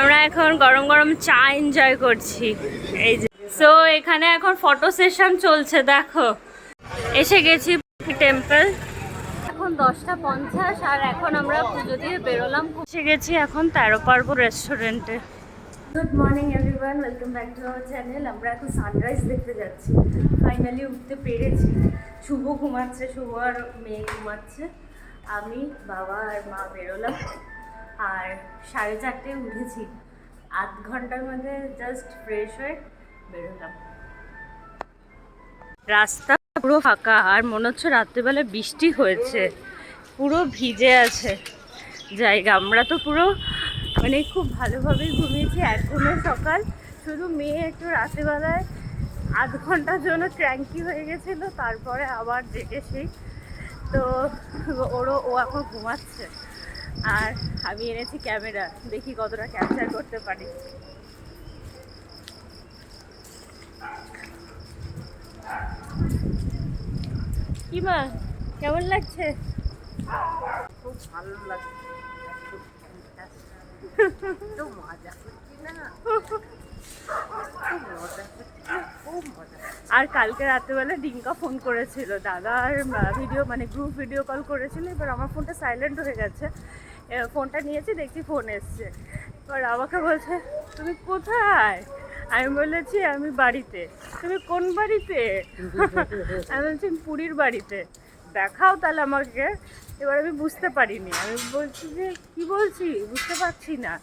আমরা এখন গরম গরম চা এনজয় করছি। এই যে সো এখানে এখন ফটো সেশন চলছে, দেখো। এসে গেছি টেম্পল এখন দশটা পঞ্চাশ, আর এখন আমরা পুজো দিয়ে বেরোলাম। এসে গেছি এখন তেরো পার্বো রেস্টুরেন্টে good morning everyone welcome back to our channel আমরা এখন সানরাইজ দেখতে যাচ্ছি। ফাইনালি উঠতে পেরেছি। শুভ ঘুমাচ্ছে, শুভ আর মেয়ে ঘুমাচ্ছে। আমি, বাবা আর মা বেরোলাম। আর সাড়ে চারটে উঠেছি। আধ ঘণ্টার মধ্যে জাস্ট ফ্রেশ হয়ে বেরোলাম। রাস্তা পুরো ফাঁকা, আর মনে হচ্ছে রাত্রিবেলা বৃষ্টি হয়েছে। পুরো ভিজে আছে। জায়গা আমরা তো পুরো মানে খুব ভালোভাবেই ঘুমিয়েছি। এখনও সকাল। শুধু মেয়ে একটু রাত্রেবেলায় আধ ঘণ্টার জন্য ক্র্যাঙ্কি হয়ে গেছিল, তারপরে আবার জেগেছি তো ওরও, ও এখন ঘুমাচ্ছে। আর আমি এনেছি ক্যামেরা। দেখি কতটা ক্যাপচার করতে পারি। কি মা কেমন লাগছে? খুব ভালো লাগছে। আর কালকে রাত্রেবেলা ডিঙ্কা ফোন করেছিল। দাদার ভিডিও মানে গ্রুপ ভিডিও কল করেছিল এবার আমার ফোনটা সাইলেন্ট হয়ে গেছে। ফোনটা নিয়েছি দেখছি ফোন এসছে। এবার আমাকে বলছে তুমি কোথায়? আমি বলেছি আমি বাড়িতে। তুমি কোন বাড়িতে? আমি বলছি পুরীর বাড়িতে। দেখাও তাহলে আমাকে। এবার আমি বুঝতে পারিনি। আমি বলছি যে কি বলছি? বুঝতে পারছি না।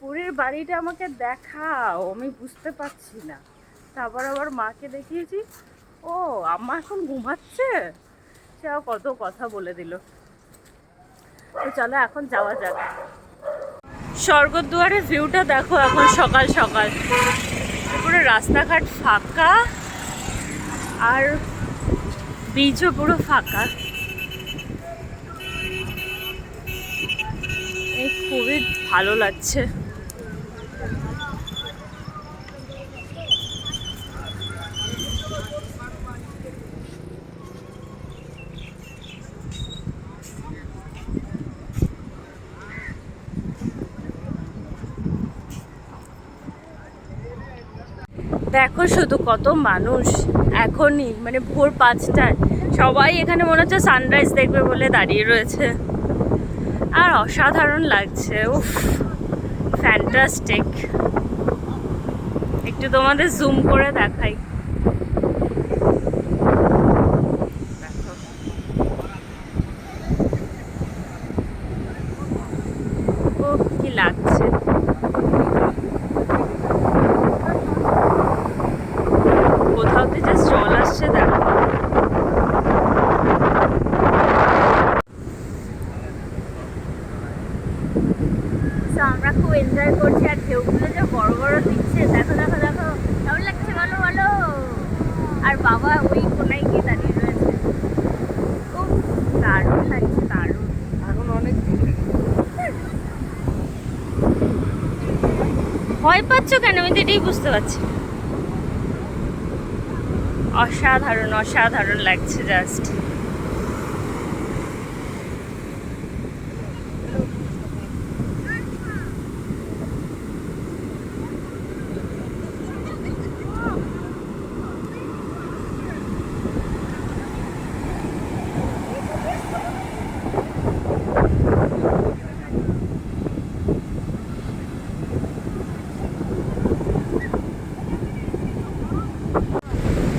পুরীর বাড়িটা আমাকে দেখাও। আমি বুঝতে পারছি না। তারপর আবার মাকে দেখিয়েছি ও আম্মা এখন ঘুমাচ্ছে? সে কত কথা বলে দিল। তো চলো এখন যাওয়া যাক। স্বর্গদুয়ারের ভিউটা দেখো এখন সকাল সকাল। পুরো রাস্তাঘাট ফাঁকা আর বীজও পুরো ফাঁকা। এই খুবই ভালো লাগছে দেখো শুধু কত মানুষ? এখনই মানে ভোর পাঁচটায়। সবাই এখানে মনে হচ্ছে সানরাইজ দেখবে বলে দাঁড়িয়ে রয়েছে। আর অসাধারণ লাগছে, উফ ফ্যান্টাস্টিক একটু তোমাদের জুম করে দেখাই দেখো। উফ, কি লাগছে কোথাও থেকে জাস্ট জল আসছে দেখো So, আমরা খুব এনজয় করছি আর ঢেউগুলো যে বড় বড় দিচ্ছে দেখো দেখো দেখো কেমন লাগছে বলো বলো? আর বাবা ওই কোনায় গিয়ে দাঁড়িয়ে রয়েছে। খুব দারুণ লাগছে দারুণ। এখন অনেক ভয় পাচ্ছ কেন? আমি তো এটাই বুঝতে পারছি অসাধারণ অসাধারণ লাগছে জাস্ট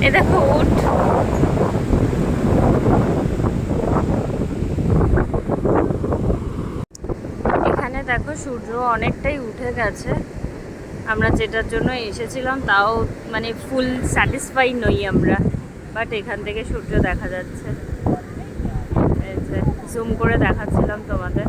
এ দেখো উঠ এখানে দেখো সূর্য অনেকটাই উঠে গেছে। আমরা যেটার জন্য এসেছিলাম তাও মানে ফুল স্যাটিসফাই নই আমরা। বাট এখান থেকে সূর্য দেখা যাচ্ছে। জুম করে দেখাচ্ছিলাম তোমাদের।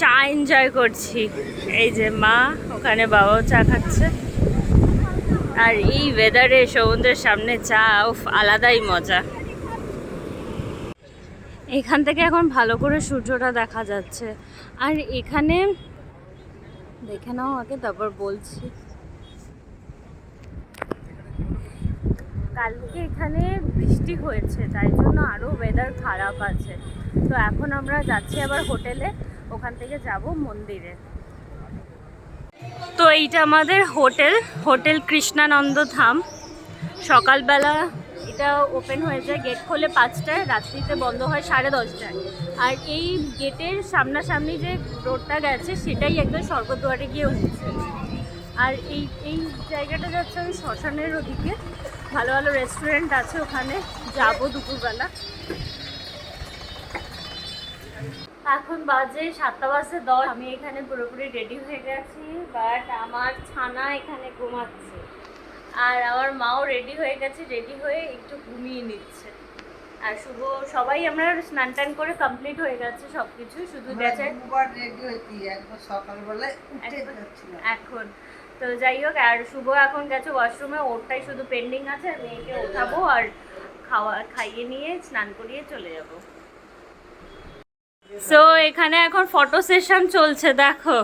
চা এনজয় করছি। এই যে মা, ওখানে বাবাও চা খাচ্ছে। আর এই ওয়েদারে সমুদ্রের সামনে চা, উফ, আলাদাই মজা। এখান থেকে এখন ভালো করে সূর্যটা দেখা যাচ্ছে। আর এখানে, দেখে নাও আগে, তারপর বলছি। কালকে এখানে বৃষ্টি হয়েছে, তাই জন্য আরও ওয়েদার খারাপ আছে। তো এখন আমরা যাচ্ছি আবার হোটেলে, ওখান থেকে যাব মন্দিরে। তো এইটা আমাদের হোটেল হোটেল কৃষ্ণানন্দ ধাম। সকালবেলা এটা ওপেন হয়ে যায় গেট খোলে পাঁচটায়, রাত্রিতে বন্ধ হয় সাড়ে দশটায়। আর এই গেটের সামনাসামনি যে রোডটা গেছে, সেটাই একদম স্বর্গদুয়ারে গিয়ে উঠছে। আর এই এই জায়গাটা যাচ্ছে ওই শ্মশানের ওদিকে। ভালো ভালো রেস্টুরেন্ট আছে ওখানে, যাব দুপুরবেলা। এখন বাজে সাতটা বাজে দশ। আমি এখানে পুরোপুরি রেডি হয়ে গেছি বাট আমার ছানা এখানে ঘুমাচ্ছে। আর আমার মাও রেডি হয়ে গেছে রেডি হয়ে একটু ঘুমিয়ে নিচ্ছে। আর শুভ সবাই আমরা স্নান টান করে কমপ্লিট হয়ে গেছে সব কিছু শুধু গেছে এখন তো যাই হোক আর শুভ এখন গেছে ওয়াশরুমে ওরটাই শুধু পেন্ডিং আছে মেয়েকে ওঠাবো আর খাওয়া খাইয়ে নিয়ে স্নান করিয়ে চলে যাব। সো এখানে এখন ফটো সেশন চলছে, দেখো।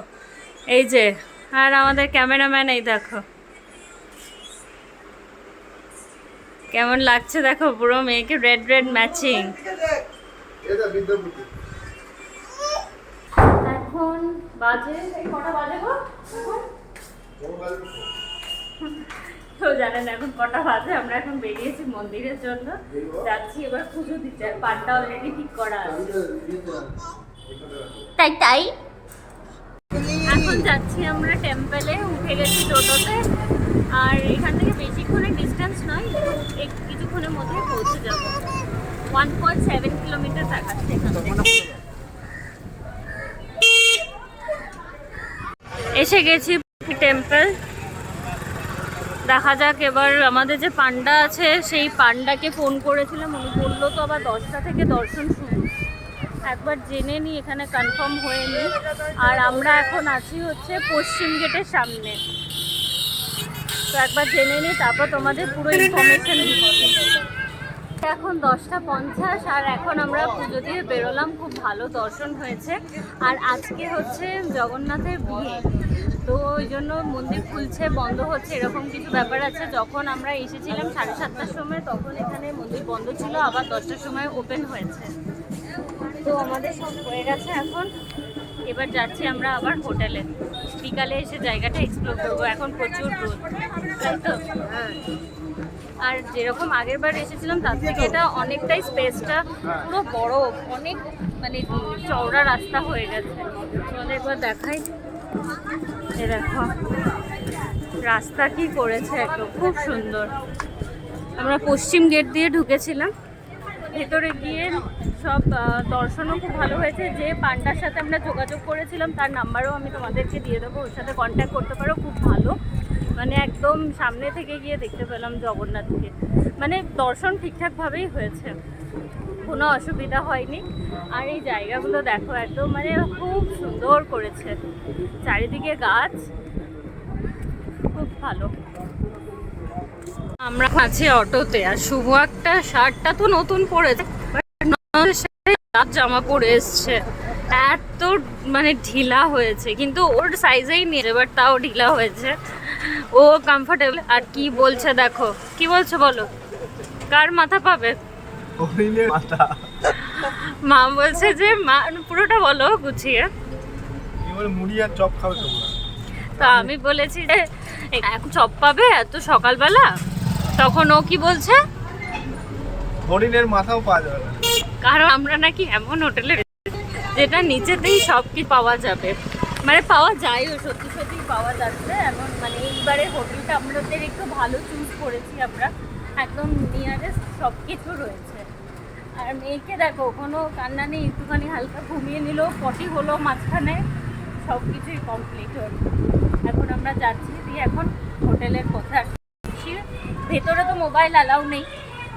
এই যে, আর আমাদের ক্যামেরাম্যান এই দেখো। কেমন লাগছে দেখো, পুরো মেয়েকে রেড রেড ম্যাচিং এখন বাজে কটা বাজে গো? কেউ জানেন এখন কটা বাজে আমরা এখন বেরিয়েছি মন্দিরের জন্য। যাচ্ছি এবার পুজো দিতে। আর পানটা অলরেডি ঠিক করা আছে। তাই তাই? এখন যাচ্ছি আমরা টেম্পলে উঠে গেছি টোটোতে। আর এখান থেকে বেশিক্ষণের ডিস্টেন্স নয় কিছুক্ষণের মধ্যেই পৌঁছে যাব। ওয়ান পয়েন্ট সেভেন কিলোমিটার দেখাচ্ছে এখান থেকে। এসে গেছি টেম্পল দেখা যাক, এবার আমাদের যে পান্ডা আছে, সেই পান্ডাকে ফোন করেছিলাম। উনি বলল তো আবার দশটা থেকে দর্শন শুরু। একবার জেনে নিই এখানে কনফার্ম হয়ে নিই আর আমরা এখন আছি হচ্ছে পশ্চিম গেটের সামনে। তো একবার জেনে নিই তারপর তোমাদের পুরো ইনফরমেশন এখন দশটা পঞ্চাশ, আর এখন আমরা পুজো দিয়ে বেরোলাম। খুব ভালো দর্শন হয়েছে। আর আজকে হচ্ছে জগন্নাথের বিয়ে। তো ওই জন্য মন্দির খুলছে, বন্ধ হচ্ছে, এরকম কিছু ব্যাপার আছে। যখন আমরা এসেছিলাম সাড়ে সাতটার সময়, তখন এখানে মন্দির বন্ধ ছিল, আবার দশটার সময় ওপেন হয়েছে। তো আমাদের সব হয়ে গেছে এখন। এবার যাচ্ছি আমরা আবার হোটেলে। বিকালে এসে জায়গাটা এক্সপ্লোর করব, এখন প্রচুর রোদ, তাই তো? আর যেরকম আগের বার এসেছিলাম, তার থেকে এটা অনেকটাই স্পেসটা পুরো বড় অনেক মানে চওড়া রাস্তা হয়ে গেছে। তোমাদের একবার দেখাই। দেখো, রাস্তা কি করেছে একদম, খুব সুন্দর। আমরা পশ্চিম গেট দিয়ে ঢুকেছিলাম। ভেতরে গিয়ে সব দর্শনও খুব ভালো হয়েছে। যে পান্ডার সাথে আমরা যোগাযোগ করেছিলাম, তার নাম্বারও আমি তোমাদেরকে দিয়ে দেবো। ওর সাথে কন্ট্যাক্ট করতে পারো, খুব ভালো। মানে একদম সামনে থেকে গিয়ে দেখতে পেলাম জগন্নাথকে। মানে দর্শন ঠিকঠাকভাবেই হয়েছে। কোনো অসুবিধা হয়নি। আর এই জায়গাগুলো দেখো একদম মানে খুব সুন্দর করেছে। চারিদিকে গাছ। খুব ভালো। আমরা আছি অটোতে, আর শুভ একটা শার্টটা তো নতুন পরেছে জামা পরে এসছে। এত মানে ঢিলা হয়েছে, কিন্তু ওর সাইজেই নিয়ে এবার তাও ঢিলা হয়েছে। ও কমফোর্টেবল আর কি বলছে দেখো? কি বলছে বলো? কার মাথা পাবে? হরিণের মাথা মা বলছে যে মা পুরোটা বলো গুছিয়ে। এবার মুড়ি আর চপ খাবে তোমরা। তা আমি বলেছি যে এখন চপ পাবে এত সকালবেলা? তখন ও কি বলছে? হরিণের মাথাও পাওয়া যাবে কারণ আমরা নাকি এমন হোটেলে যেটা নিচেতেই সব কিছু পাওয়া যাবে। মানে পাওয়া যায়ও সত্যি সত্যি পাওয়া যাচ্ছে। এমন মানে এইবারে হোটেলটা আমাদের একটু ভালো চুজ করেছি আমরা। একদম নিয়ারেস্ট সব কিছু রয়েছে। আর মেয়েকে দেখো, কোনো কান্না নেই, একটুখানি হালকা ঘুমিয়ে নিল, পটি হলো মাঝখানে সব কিছুই কমপ্লিট হলো। এখন আমরা যাচ্ছি দিয়ে এখন হোটেলের আসছি। ভেতরে তো মোবাইল অ্যালাউ নেই।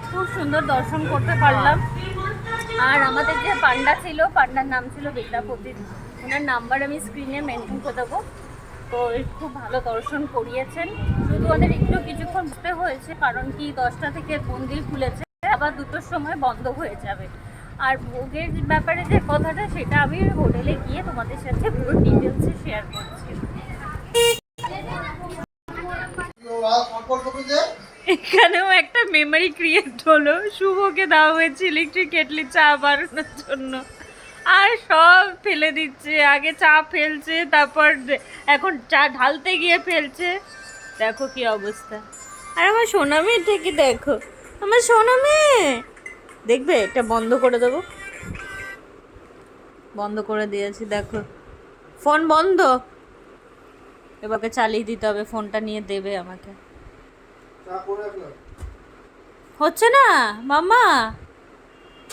খুব সুন্দর দর্শন করতে পারলাম। আর আমাদের যে পান্ডা ছিল, পান্ডার নাম ছিল বিদ্যাপতি ওনার নাম্বার আমি স্ক্রিনে মেনশন করে দেবো। তো খুব ভালো দর্শন করিয়েছেন। শুধু ওদের একটু কিছুক্ষণ বসতে হয়েছে, কারণ কি দশটা থেকে মন্দির খুলেছে। আবার দুটোর সময় বন্ধ হয়ে যাবে। আর ভোগের ব্যাপারে যে কথাটা, সেটা আমি হোটেলে গিয়ে তোমাদের সাথে পুরো ডিটেলসে শেয়ার করছি। এখানেও একটা মেমরি ক্রিয়েট হলো। শুভকে দেওয়া হয়েছে ইলেকট্রিক কেটলি চা বানানোর জন্য। আর সব ফেলে দিচ্ছে। আগে চা ফেলছে, তারপর এখন চা ঢালতে গিয়ে ফেলছে। দেখো কি অবস্থা। আর আমার সোনা মেয়েটাকে দেখো। আমার সোনা মেয়ে। দেখবে, এটা বন্ধ করে দেবো। বন্ধ করে দিয়েছি, দেখো। ফোন বন্ধ। এবারকে চালিয়ে দিতে হবে, ফোনটা নিয়ে দেবে আমাকে। হচ্ছে না, মামা?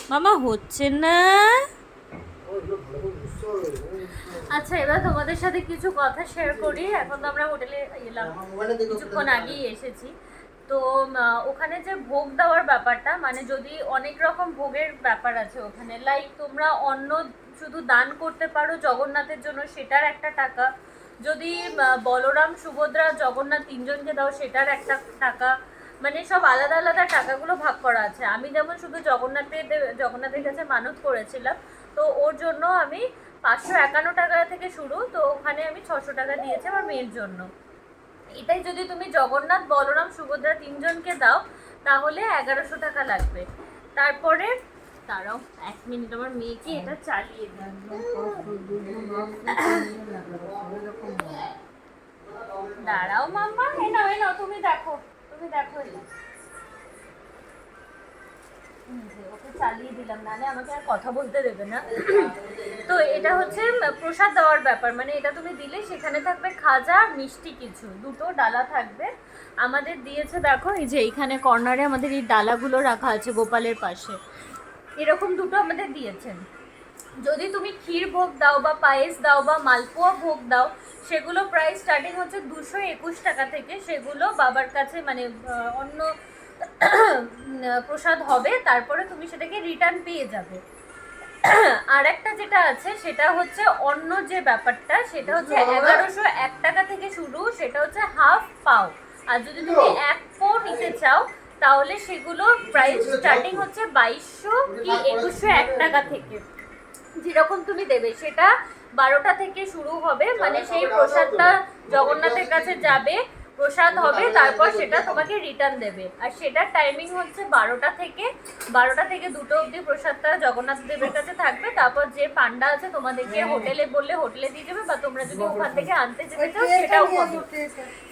মামা, হচ্ছে না? আচ্ছা এবার তোমাদের সাথে কিছু কথা শেয়ার করি। এখন তো আমরা হোটেলে এলাম। কিছুক্ষণ আগেই এসেছি। তো ওখানে যে ভোগ দেওয়ার ব্যাপারটা মানে যদি অনেক রকম ভোগের ব্যাপার আছে ওখানে লাইক তোমরা অন্য শুধু দান করতে পারো জগন্নাথের জন্য, সেটার একটা টাকা। যদি বলরাম, সুভদ্রা, জগন্নাথ তিনজনকে দাও, সেটার একটা টাকা। মানে সব আলাদা আলাদা টাকাগুলো ভাগ করা আছে। আমি যেমন শুধু জগন্নাথের জগন্নাথের কাছে মানত করেছিলাম, তো ওর জন্য আমি পাঁচশো একান্ন টাকা থেকে শুরু, তো ওখানে আমি ছশো টাকা দিয়েছি আমার মেয়ের জন্য। এটাই যদি তুমি জগন্নাথ, বলরাম, সুভদ্রা তিনজনকে দাও, তাহলে এগারোশো টাকা লাগবে। তারপরে তারাও এক মিনিট, আমার মেয়েকে এটা চালিয়ে দাঁড়াও মাম্মা এ নাও এ নাও, তুমি দেখো তুমি দেখো ওকে চালিয়ে দিলাম, নাহলে আমাকে আর কথা বলতে দেবে না। তো এটা হচ্ছে প্রসাদ দেওয়ার ব্যাপার। মানে এটা তুমি দিলে, সেখানে থাকবে খাজা মিষ্টি কিছু। দুটো ডালা থাকবে। আমাদের দিয়েছে, দেখো, এই যে এইখানে কর্নারে আমাদের এই ডালাগুলো রাখা আছে গোপালের পাশে। এরকম দুটো আমাদের দিয়েছেন। যদি তুমি ক্ষীর ভোগ দাও বা পায়েস দাও বা মালপোয়া ভোগ দাও, সেগুলো প্রাইস স্টার্টিং হচ্ছে দুশো একুশ টাকা থেকে। সেগুলো বাবার কাছে মানে অন্য প্রসাদ হবে। তারপরে তুমি সেটাকে রিটার্ন পেয়ে যাবে। আর একটা যেটা আছে সেটা হচ্ছে অন্য যে ব্যাপারটা সেটা হচ্ছে এগারোশো এক টাকা থেকে শুরু সেটা হচ্ছে হাফ পাও। আর যদি তুমি এক পাও নিতে চাও তাহলে সেগুলো প্রাইস স্টার্টিং হচ্ছে বাইশশো কি একুশশো এক টাকা থেকে। যেরকম তুমি দেবে সেটা বারোটা থেকে শুরু হবে মানে সেই প্রসাদটা জগন্নাথের কাছে যাবে প্রসাদ হবে তারপর সেটা তোমাকে রিটার্ন দেবে। আর সেটার টাইমিং হচ্ছে বারোটা থেকে বারোটা থেকে দুটো অবধি প্রসাদটা জগন্নাথ দেবের কাছে থাকবে। তারপর যে পান্ডা আছে তোমাদেরকে হোটেলে বললে হোটেলে দিয়ে যাবে বা তোমরা যদি ওখান থেকে আনতে যেতে চাও সেটাও হবে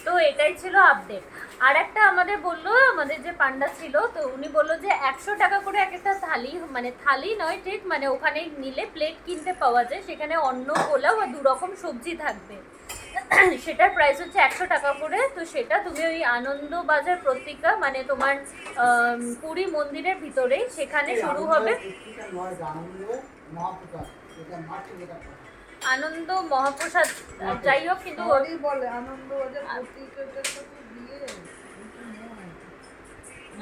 তো এটাই ছিল আপডেট আর একটা আমাদের বলল আমাদের যে পান্ডা ছিল তো উনি বলল যে একশো টাকা করে এক একটা থালি মানে থালি নয় ঠিক মানে ওখানে নিলে প্লেট কিনতে পাওয়া যায় সেখানে অন্ন পোলাও আর দু রকম সবজি থাকবে। সেটার প্রাইস হচ্ছে একশো টাকা করে। তো সেটা তুমি ওই আনন্দ বাজার পত্রিকা মানে তোমার পুরী মন্দিরের ভিতরেই সেখানে শুরু হবে। আনন্দ মহাপ্রসাদ যাই হোক কিন্তু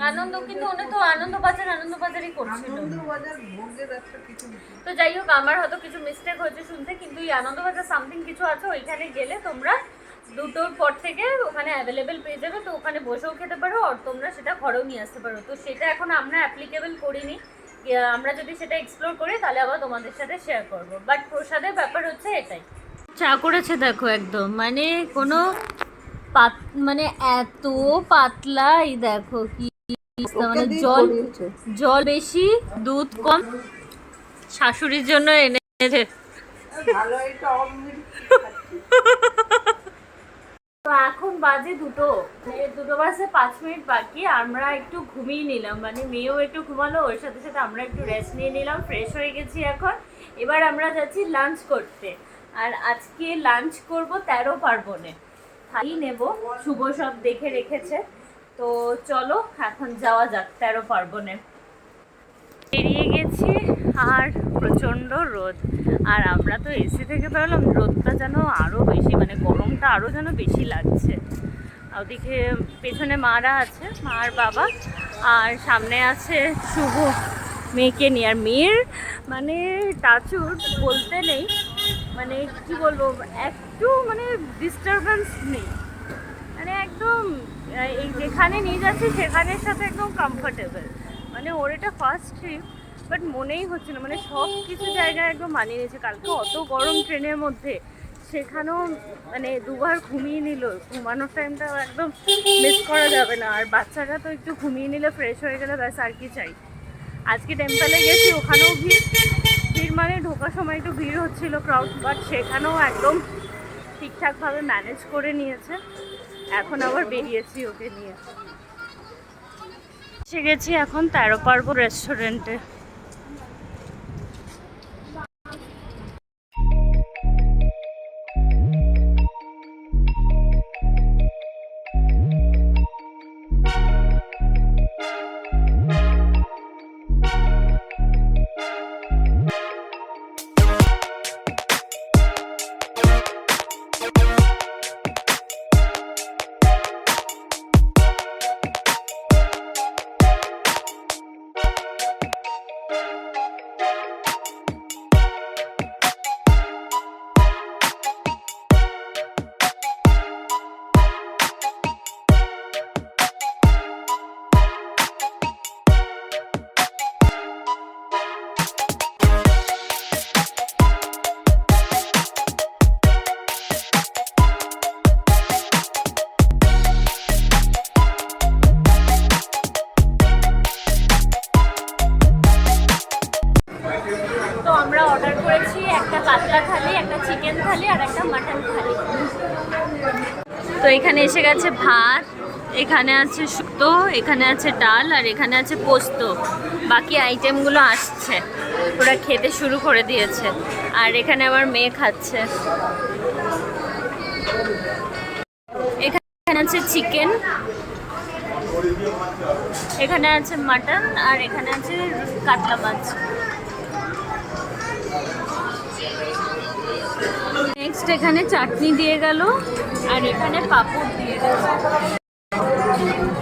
আনন্দ বাজার আনন্দ কিন্তু উনি তো আনন্দ বাজার আনন্দ বাজারই করছিল। আনন্দ বাজার ভোগের একটা কিছু তো যাই হোক আমার হয়তো কিছু মিস্টেক হয়েছে শুনতে কিন্তু এই আনন্দবাজার সামথিং কিছু আছে ওইখানে গেলে তোমরা দুটোর পর থেকে ওখানে অ্যাভেলেবেল পেয়ে যাবে। তো ওখানে বসেও খেতে পারো আর তোমরা সেটা ঘরেও নিয়ে আসতে পারো। তো সেটা এখন আমরা অ্যাপ্লিকেবল করিনি। আমরা যদি সেটা এক্সপ্লোর করি তাহলে আবার তোমাদের সাথে শেয়ার করব। বাট প্রসাদের ব্যাপার হচ্ছে এটাই। চা করেছে দেখো একদম। মানে কোনো পাত মানে এত পাতলা এই দেখো কি মানে জল জল বেশি দুধ কম। শাশুড়ির জন্য এনেছে। তো এখন বাজে দুটো। দুটো বাজে পাঁচ মিনিট বাকি আমরা একটু ঘুমিয়ে নিলাম। মানে মেয়েও একটু ঘুমালো ওর সাথে সাথে আমরা একটু রেস্ট নিয়ে নিলাম ফ্রেশ হয়ে গেছি এখন। এবার আমরা যাচ্ছি লাঞ্চ করতে। আর আজকে লাঞ্চ করব তেরো পার্বণে। থালি নেব শুভ সব দেখে রেখেছে। তো চলো, এখন যাওয়া যাক তেরো পার্বণে। বেরিয়ে গেছি আর প্রচণ্ড রোদ। আর আমরা তো এসি থেকে বেরোলাম, রোদটা যেন আরও বেশি মানে গরমটা আরও যেন বেশি লাগছে। ওদিকে পেছনে মারা আছে মা আর বাবা, আর সামনে আছে শুভ মেয়েকে নিয়ে। আর মেয়ের মানে টাচুট বলতে নেই মানে কি বলব, একটু মানে ডিস্টারবেন্স নেই। মানে একদম এই যেখানে নিয়ে যাচ্ছি সেখানের সাথে একদম কমফোর্টেবল মানে ওর এটা ফার্স্ট ট্রিপ বাট মনেই হচ্ছিল মানে সব কিছু জায়গায় একদম মানিয়ে নিয়েছে। কালকে অত গরম ট্রেনের মধ্যে সেখানেও মানে দুবার ঘুমিয়ে নিল। ঘুমানোর টাইমটা একদম মিস করা যাবে না। আর বাচ্চারা তো একটু ঘুমিয়ে নিলে ফ্রেশ হয়ে গেলে ব্যাস, আর কি চাই। আজকে টেম্পলে গেছি, ওখানেও ভিড়। ভিড় মানে ঢোকার সময় একটু ভিড় হচ্ছিল ক্রাউড বাট সেখানেও একদম ঠিকঠাকভাবে ম্যানেজ করে নিয়েছে। এখন আবার বেরিয়েছি ওকে নিয়ে। এসে গেছি এখন তেরো পার্ব রেস্টুরেন্টে এখানে আছে শুক্তো এখানে আছে ডাল, আর এখানে আছে পোস্ত। বাকি আইটেমগুলো আসছে। ওরা খেতে শুরু করে দিয়েছে। আর এখানে আমার মেয়ে খাচ্ছে। এখানে আছে চিকেন এখানে আছে মাটন আর এখানে আছে কাতলা মাছ। নেক্সট এখানে চাটনি দিয়ে গেল, আর এখানে পাঁপড় দিয়ে গেল। Thank you.